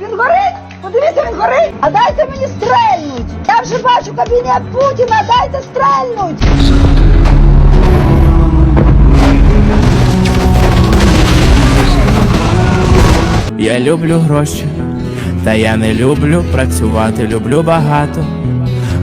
Він горить? Подивіться, він горить! А дайте мені стрельнуть! Я вже бачу кабінет Путіна, дайте стрельнуть! Я люблю гроші, та я не люблю працювати, люблю багато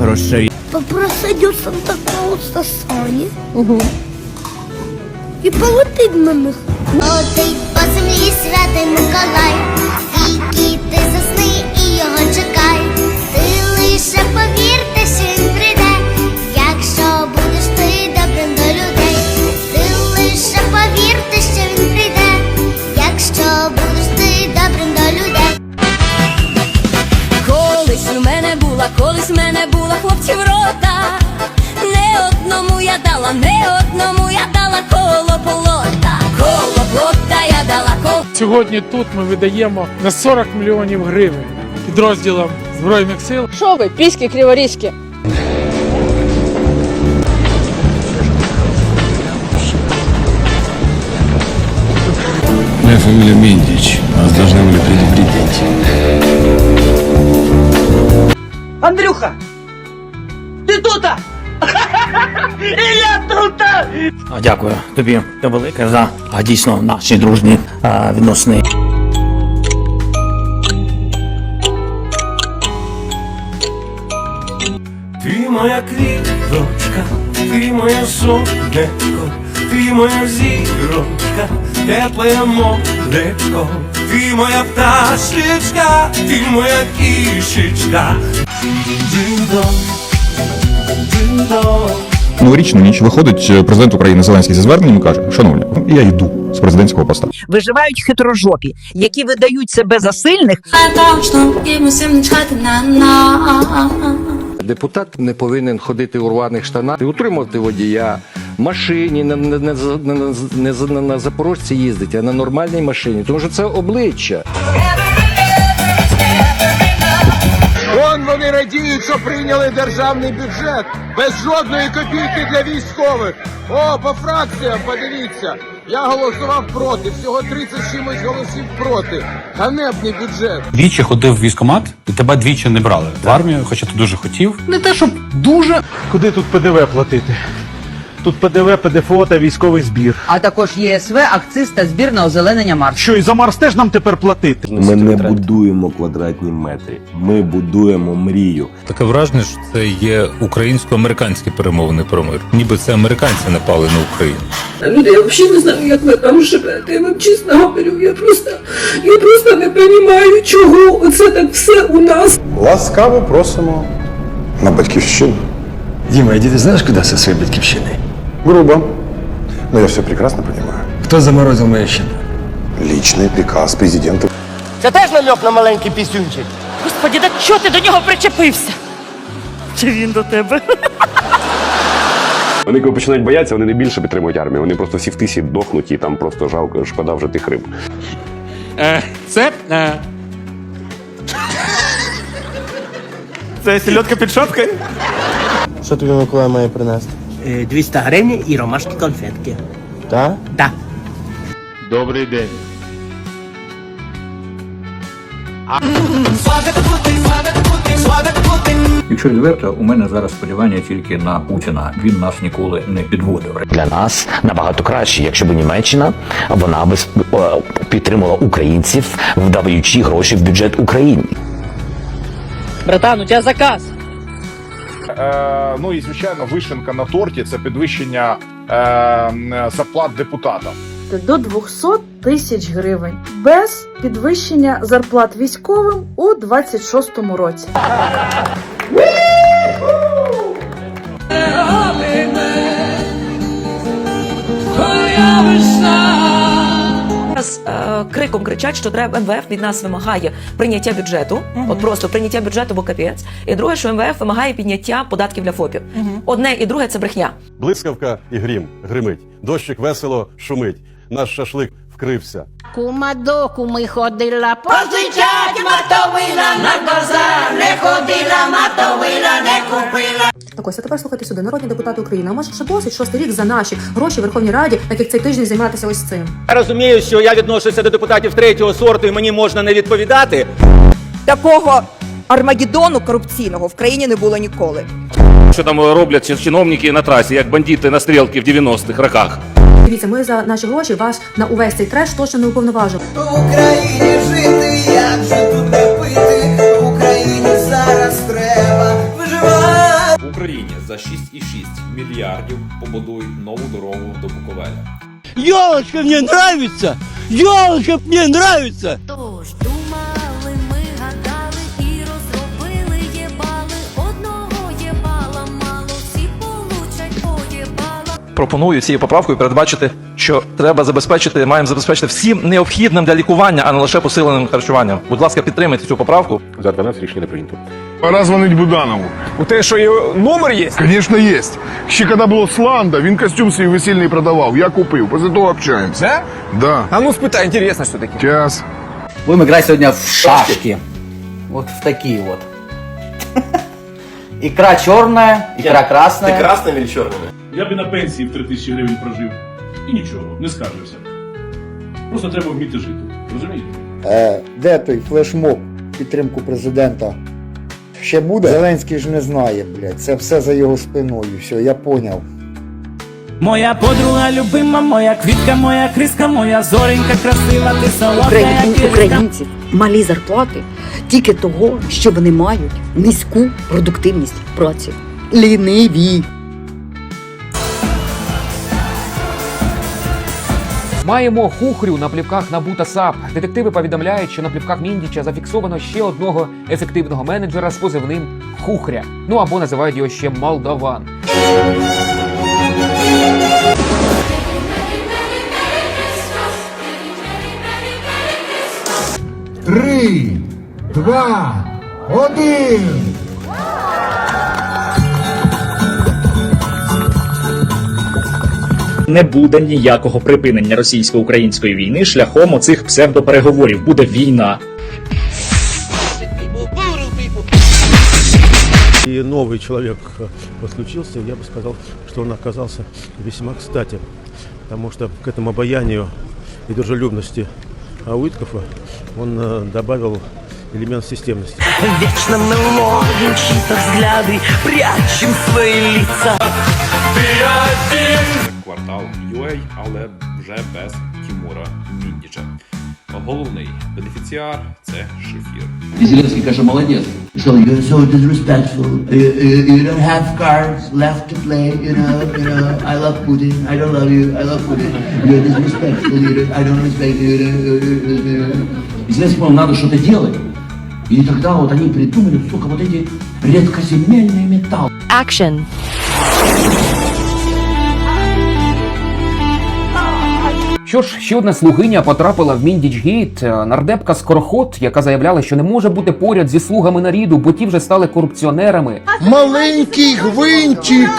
грошей. попросить у Санта Клауса сані і полетить на них. Летить по землі святий Миколай, ти засни і його чекай. Ти лише повірте, що він прийде, якщо будеш ти добрим до людей. Ти лише повірте, що він прийде, якщо будеш ти добрим до людей. Колись у мене була, колись в мене була хлопців рота. Не одному я дала, не одному я дала коло полота. Коло плота. Сьогодні тут ми видаємо на 40 мільйонів гривень підрозділам Збройних сил. Що ви, піськи криворізькі? Моя фамилия Мендич. Вас должны были предупредить. Андрюха! І я тута! Дякую тобі велике за а, дійсно наші дружні а, відносини. Ти моя квіточка, ти моя сонечко, ти моя зірочка, тепле молечко, ти моя пташечка, ти моя кішечка. Дин-дон. Новорічну ніч виходить е, президент України Зеленський зі зверненням і каже: Шановні, я йду з президентського поста. Виживають хитрожопі, які видають себе за сильних, Депутат не повинен ходити у рваних штанах і утримувати водія. Машині не, не, не, за- не, не, не, не на запорожці їздить, а на нормальній машині, тому що це обличчя. Вон вони радіють, що прийняли державний бюджет без жодної копійки для військових. О, по фракціям, подивіться. Я голосував проти, всього 30 з чимось голосів проти. Ганебний бюджет. Двічі ходив в військомат, і тебе двічі не брали в армію, хоча ти дуже хотів. Не те, щоб дуже. Куди тут ПДВ платити? Тут ПДВ, ПДФО та військовий збір. а також ЄСВ, акциз та збір на озеленення Марсу. Що і за Марс теж нам тепер платити? Ми не будуємо квадратні метри, ми будуємо мрію. Таке враження, що це є українсько-американські перемовини про мир. Ніби це американці напали на Україну. Люди, я взагалі не знаю, як ви там живете. Я вам чесно говорю, я просто, я просто не розумію, чого оце так все у нас. Ласкаво просимо на батьківщину. Діма, іди ти знаєш, куди зі своєї батьківщини? Грубо. Но я все прекрасно понимаю. Хто заморозив мою щину? Личный приказ президента. Це теж намек на маленький пісюнчик. Господі, так чого ти до нього причепився? Чи він до тебе? Вони коли починають боятися, вони не більше підтримують армію. Вони просто всі в тисі дохнуть і там просто жалко, шкода вже тих риб. Е, це. Е... Це сільотка під шапкою? Що тобі Миколай має принести? 200 гривень і ромашки конфетки. Так? Да. Добрий день. Якщо відверто, у мене зараз сподівання тільки на Путіна. Він нас ніколи не підводив. Для нас набагато краще, якщо б Німеччина вона би сп- підтримала українців, вдаючи гроші в бюджет України. Братан, у тебе заказ. Е, ну і звичайно, вишенка на торті це підвищення е, зарплат депутатам. До 200 тисяч гривень без підвищення зарплат військовим у 26-му році. Зараз е, криком кричать, що треба МВФ від нас вимагає прийняття бюджету, от просто прийняття бюджету, бо капець. І друге, що МВФ вимагає підняття податків для ФОПів. Одне і друге це брехня. Блискавка і грім гримить. Дощик весело шумить. Наш шашлик вкрився. Кума до куми ходила, позичать мотовила, на базар не ходила, мотовила не купила. Так ось, а тепер слухайте сюди, народні депутати України. А може ще досить шостий рік за наші гроші в Верховній Раді, так як цей тиждень займатися ось цим. Я розумію, що я відношуся до депутатів третього сорту і мені можна не відповідати. Такого армагеддону корупційного в країні не було ніколи. Що там роблять чиновники на трасі, як бандити на стрілки в 90-х роках? Дивіться, ми за наші гроші вас на увесь цей треш точно не уповноважимо. В Україні жити, за 6,6 мільярдів побудують нову дорогу до Буковеля. Йолочка, мені нравиться! Йолочка, мені нравиться! Тож думали, ми гадали і розробили єбали. Одного єбала мало, всі получать поєбала. Пропоную цією поправкою передбачити, що треба забезпечити, маємо забезпечити всім необхідним для лікування, а не лише посиленим харчуванням. Будь ласка, підтримайте цю поправку. За 12 рішення не прийнято. Пора дзвонить Буданову. У те, що є номер є? Звісно, є. Ще коли було Сланда, він костюм свій весільний продавав. Я купив. Після того общаємося. Да? Да. А ну спитай, інтересно, що таке. Час. Будем играть сегодня в шашки. Вот в такие вот. Икра черная, икра красная. красним чи чорним? Я би на пенсії в 3 тисячі гривень прожив. І нічого, не скаржився. Просто треба вміти жити. Розумієте? Е, де той флешмоб підтримку президента? Ще буде? Зеленський ж не знає, блядь. Це все за його спиною. Все, я поняв. Моя подруга любима, моя квітка, моя криска, моя зоренька красива, ти солодка, У українців малі зарплати тільки того, що вони мають низьку продуктивність праці. Ліниві. Маємо хухрю на плівках НАБУ та САП. Детективи повідомляють, що на плівках Міндіча зафіксовано ще одного ефективного менеджера з позивним Хухря. Ну або називають його ще Молдаван. Три, два, один. Не буде ніякого припинення російсько-української війни шляхом оцих псевдопереговорів. Буде війна. И новый человек подключился, я бы сказал, что он оказался весьма кстати, потому что к этому обаянию и дружелюбности Ауиткова он э, добавил элемент системности. Вечно мы ловим чьи-то взгляды, прячем свои лица. Квартал UA, але вже без Тімура Міндіча. Головний бенефіціар це шефір. И Зеленский, конечно, молодец. So you're so disrespectful. You, you, you don't have cards left to play. You know, you know. I love Putin. I don't love you. I love Putin. You're disrespectful. You don't, I don't respect you. И Зеленскому надо что-то делать. И тогда вот они придумали, сука, вот эти редкоземельные металлы. Action. Що ж, ще одна слугиня потрапила в Міндічгейт, е, нардепка Скороход, яка заявляла, що не може бути поряд зі слугами наріду, бо ті вже стали корупціонерами. Маленький гвинтик!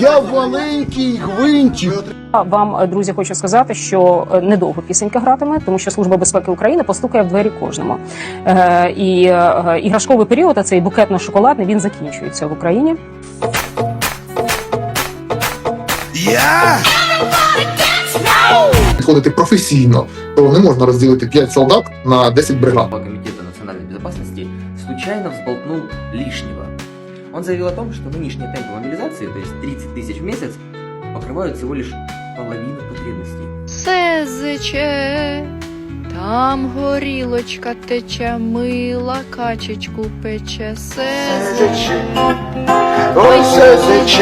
Я маленький гвинтик! Вам, друзі, хочу сказати, що е, недовго пісенька гратиме, тому що Служба безпеки України постукає в двері кожному. Е, і е, іграшковий період, а цей букетно-шоколадний, він закінчується в Україні. Я! Підходити професійно, то не можна розділити 5 солдат на 10 бригад. Комитета национальной безопасности случайно взболтнул лишнего. Он заявил о том, что нынешние темпы мобилизации, то есть 30 тысяч в месяц, покрывают всего лишь половину потребностей. СЗЧ, там горілочка тече, мила качечку пече. СЗЧ, ой, СЗЧ.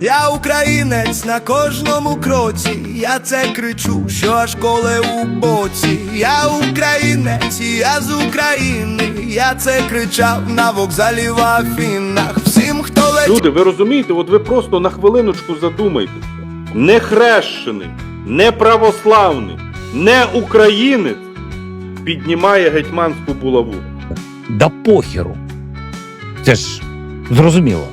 Я українець на кожному кроці, я це кричу, що аж коле у боці. Я українець, я з України, я це кричав на вокзалі в Афінах. Всім, хто летів. Люди, ви розумієте, от ви просто на хвилиночку задумайтеся. Не хрещений, не православний, не українець піднімає гетьманську булаву. Да похеру. Це ж зрозуміло.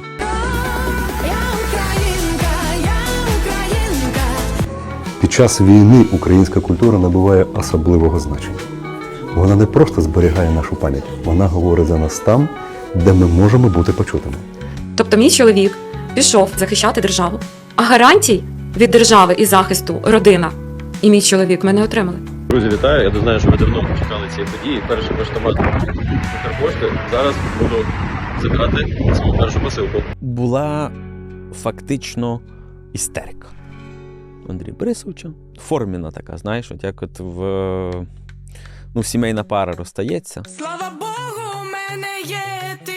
Час війни українська культура набуває особливого значення. Вона не просто зберігає нашу пам'ять, вона говорить за нас там, де ми можемо бути почутими. Тобто, мій чоловік пішов захищати державу, а гарантій від держави і захисту родина і мій чоловік ми не отримали. Друзі, вітаю. Я знаю, що ви давно чекали цієї події. Перший поштомат Укрпошти. Зараз буду забирати свою першу посилку. була фактично істерика Андрія Борисовича. Форміна така, знаєш, от як от в ну, сімейна пара розстається. Слава Богу, у мене є ти.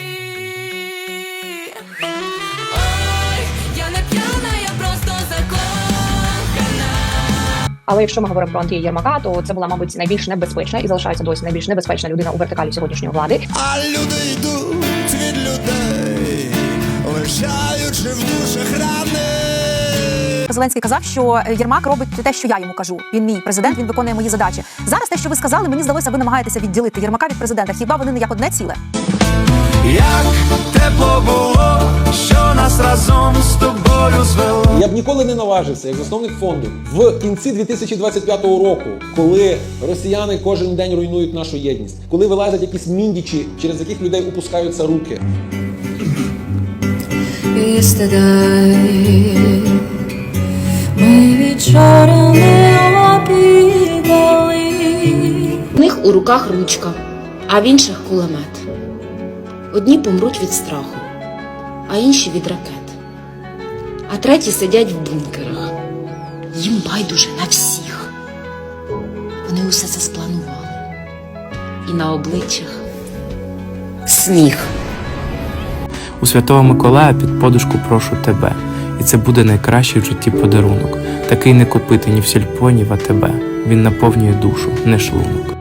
я не п'яна, я просто закохана. Але якщо ми говоримо про Андрія Єрмака, то це була, мабуть, найбільш небезпечна і залишається досі найбільш небезпечна людина у вертикалі сьогоднішньої влади. А люди йдуть від людей, лишаючи в душах рани. Зеленський казав, що Єрмак робить те, що я йому кажу. Він мій президент, він виконує мої задачі. Зараз те, що ви сказали, мені здалося, ви намагаєтеся відділити Єрмака від президента. Хіба вони не як одне ціле? Як тепло було, що нас разом з тобою звело. Я б ніколи не наважився, як засновник фонду, в кінці 2025 року, коли росіяни кожен день руйнують нашу єдність, коли вилазять якісь міндічі, через яких людей опускаються руки. У них у руках ручка, а в інших кулемет. Одні помруть від страху, а інші від ракет. А треті сидять в бункерах. Їм байдуже на всіх. Вони усе це спланували. І на обличчях сніг. У Святого Миколая під подушку прошу тебе. І це буде найкращий в житті подарунок. Такий не купити ні в сільпо, ні в АТБ. Він наповнює душу, не шлунок.